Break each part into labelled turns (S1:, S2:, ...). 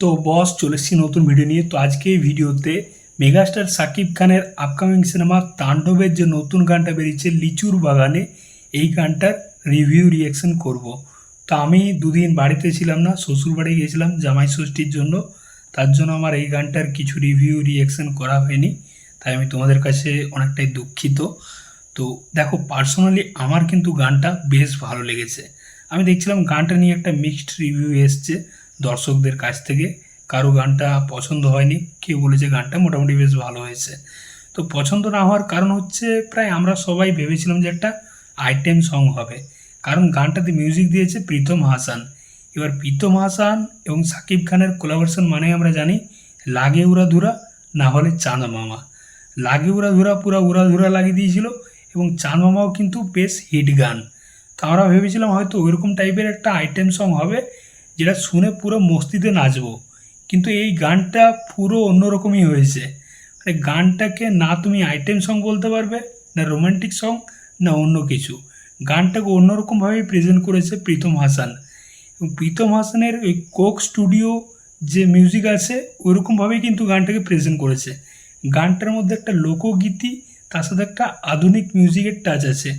S1: তো বস, চলে এসেছি নতুন ভিডিও নিয়ে। তো আজকে এই ভিডিওতে মেগাস্টার সাকিব খানের আপকামিং সিনেমা তাণ্ডবের যে নতুন গানটা বেরিয়েছে লিচুর বাগানে, এই গানটার রিভিউ রিয়াকশন করব। তো আমি দুদিন বাড়িতে ছিলাম না শ্বশুর বাড়ি গিয়েছিলাম জামাই ষষ্ঠীর জন্য। তার জন্য আমার এই গানটার কিছু রিভিউ রিয়াকশন করা হয়নি। তাই আমি তোমাদের কাছে অনেকটাই দুঃখিত। তো দেখো পার্সোনালি আমার কিন্তু গানটা বেশ ভালো লেগেছে। আমি দেখছিলাম গানটা নিয়ে একটা মিক্সড রিভিউ এসছে। দর্শকদের কাছ থেকে। কারও গানটা পছন্দ হয়নি, কেউ বলেছে গানটা মোটামুটি বেশ ভালো হয়েছে। তো পছন্দ না হওয়ার কারণ হচ্ছে প্রায় আমরা সবাই ভেবেছিলাম যে একটা আইটেম সং হবে। কারণ গানটাতে মিউজিক দিয়েছে প্রীতম হাসান। এবার প্রীতম হাসান এবং সাকিব খানের কোলাবোরেশন মানে আমরা জানি লাগে উড়া ধুরা, না হলে চাঁদ মামা। লাগে উড়া ধুরা পুরা উড়া ধুরা লাগিয়ে দিয়েছিল এবং চাঁদ মামাও কিন্তু বেশ হিট গান। তো আমরা ভেবেছিলাম হয়তো ওইরকম টাইপের একটা আইটেম সং হবে। যেটা শুনে পুরো মস্তিতে নাচবো। কিন্তু এই গানটা পুরো অন্যরকমই হয়েছে। মানে গানটাকে না তুমি আইটেম সং বলতে পারবে, না রোমান্টিক সং না অন্য কিছু। গানটাকে অন্যরকমভাবেই প্রেজেন্ট করেছে প্রীতম হাসান। প্রীতম হাসানের ওই কোক স্টুডিও যে মিউজিক আছে ওইরকমভাবেই কিন্তু গানটাকে প্রেজেন্ট করেছে। গানটার মধ্যে একটা লোকগীতি, তার সাথে একটা আধুনিক মিউজিকের টাচ আছে।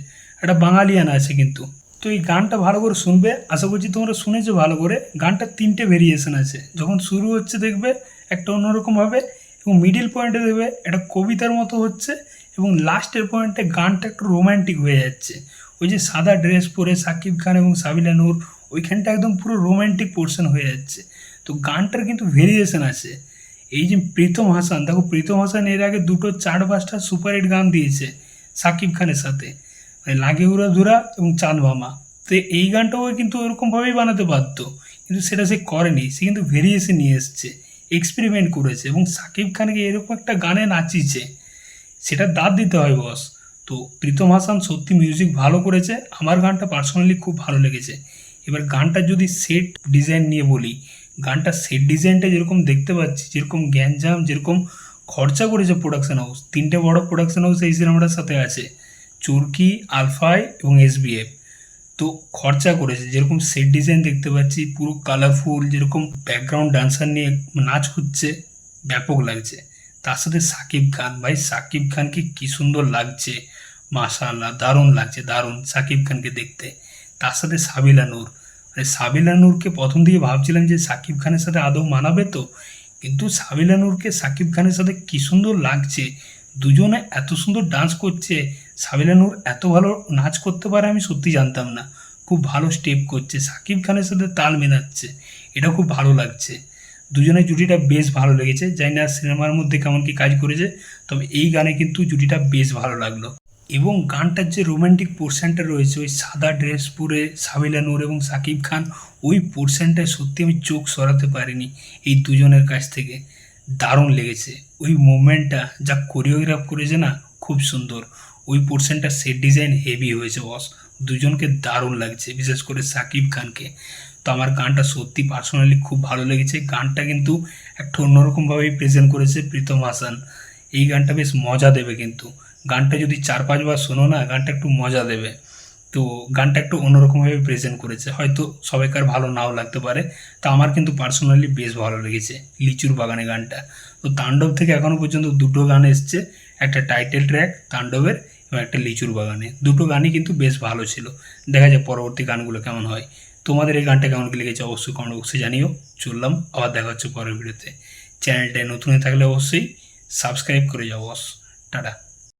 S1: একটা বাঙালিয়ান আছে কিন্তু। তো এই গানটা ভালো করে শুনবে। আশা করছি তোমরা শুনেছো ভালো করে। গানটার তিনটে ভেরিয়েশন আছে। যখন শুরু হচ্ছে দেখবে একটা অন্যরকম হবে এবং মিডিল পয়েন্টে দেখবে একটা কবিতার মতো হচ্ছে এবং লাস্টের পয়েন্টে গানটা একটু রোম্যান্টিক হয়ে যাচ্ছে। ওই যে সাদা ড্রেস পরে সাকিব খান এবং সাবিলা নূর, ওইখানটা একদম পুরো রোম্যান্টিক পোর্শন হয়ে যাচ্ছে। তো গানটার কিন্তু ভেরিয়েশন আছে। এই যে প্রীতম হাসান, দেখো প্রীতম হাসান এর আগে দুটো চার পাঁচটা সুপারহিট গান দিয়েছে সাকিব খানের সাথে। লাগে উড়া ধুরা এবং চাঁদ ভামা। তো এই গানটাও কিন্তু ওরকমভাবেই বানাতে পারতো কিন্তু সেটা সে করেনি, সে কিন্তু ভেরিয়েশন নিয়ে এসছে এক্সপেরিমেন্ট করেছে এবং সাকিব খানকে এরকম একটা গানে নাচিয়েছে, সেটা দাঁত দিতে হয় বস তো প্রীতম হাসান সত্যি মিউজিক ভালো করেছে, আমার গানটা পার্সোনালি খুব ভালো লেগেছে। এবার গানটা যদি সেট ডিজাইন নিয়ে বলি, গানটা সেট ডিজাইনটা যেরকম দেখতে পাচ্ছি, যেরকম গ্যাঞ্জাম, যেরকম খরচা করেছে প্রোডাকশন হাউস তিনটে বড় প্রোডাকশন হাউস এই সিনেমাটার সাথে আছে। চুরকি আলফাই এবং এসবিএফ তো খরচা করেছে। যেরকম সেট ডিজাইন দেখতে পাচ্ছি, পুরো কালারফুল যেরকম ব্যাকগ্রাউন্ড ডান্সার নিয়ে নাচ হচ্ছে, ব্যাপক লাগছে। তার সাথে সাকিব খান। ভাই, সাকিব খানকে কি সুন্দর লাগছে। মাশাআল্লাহ, দারুণ লাগছে, দারুণ সাকিব খানকে দেখতে। তার সাথে সাবিলা নূর। মানে সাবিলা নূরকে প্রথম দিকে ভাবছিলাম যে সাকিব খানের সাথে আদৌ মানাবে তো, কিন্তু সাবিলা নূরকে সাকিব খানের সাথে কি সুন্দর লাগছে দুজনে এত সুন্দর ডান্স করছে সাবিলা নূর এত ভালো নাচ করতে পারে আমি সত্যি জানতাম না। খুব ভালো স্টেপ করছে, সাকিব খানের সাথে তাল মেলাচ্ছে, এটা খুব ভালো লাগছে। দুজনের জুটিটা বেশ ভালো লেগেছে, জানি না সিনেমার মধ্যে কেমন কি কাজ করেছে, তবে এই গানে কিন্তু জুটিটা বেশ ভালো লাগল। এবং গানটার যে রোমান্টিক পোর্শনটা রয়েছে, ওই সাদা ড্রেস পরে সাবিলা নূর এবং সাকিব খান, ওই পোর্শনটায় সত্যি আমি চোখ সরাতে পারিনি এই দুজনের কাছ থেকে। দারুণ লেগেছে। ওই মুভমেন্টটা যা কোরিওগ্রাফ করেছে না, খুব সুন্দর। ওই পোর্শনটা সেট ডিজাইন হেভি হয়েছে বস দুজনকে দারুণ লাগছে, বিশেষ করে সাকিব খানকে। তো আমার গানটা সত্যি পার্সোনালি খুব ভালো লেগেছে। গানটা কিন্তু একটা অন্যরকমভাবেই প্রেজেন্ট করেছে প্রীতম হাসান। এই গানটা বেশ মজা দেবে কিন্তু। গানটা যদি চার পাঁচবার শোনো না, গানটা একটু মজা দেবে। তো গানটা একটু অন্যরকমভাবে প্রেজেন্ট করেছে। হয়তো সবাইকার ভালো নাও লাগতে পারে, তা আমার কিন্তু পার্সোনালি বেশ ভালো লেগেছে লিচুর বাগানে গানটা। তো তাণ্ডব থেকে এখনও পর্যন্ত দুটো গান এসছে, একটা টাইটেল ট্র্যাক তাণ্ডবের এবং একটা লিচুর বাগানে। দুটো গানই কিন্তু বেশ ভালো ছিল। দেখা যায় পরবর্তী গানগুলো কেমন হয়। তোমাদের এই গানটা কেমন লেগেছে অবশ্যই কমেন্ট বক্সে জানিও। চললাম, আবার দেখা হচ্ছে পরের ভিডিওতে চ্যানেলটায় নতুন হয়ে থাকলে অবশ্যই সাবস্ক্রাইব করে যাও বস টাটা।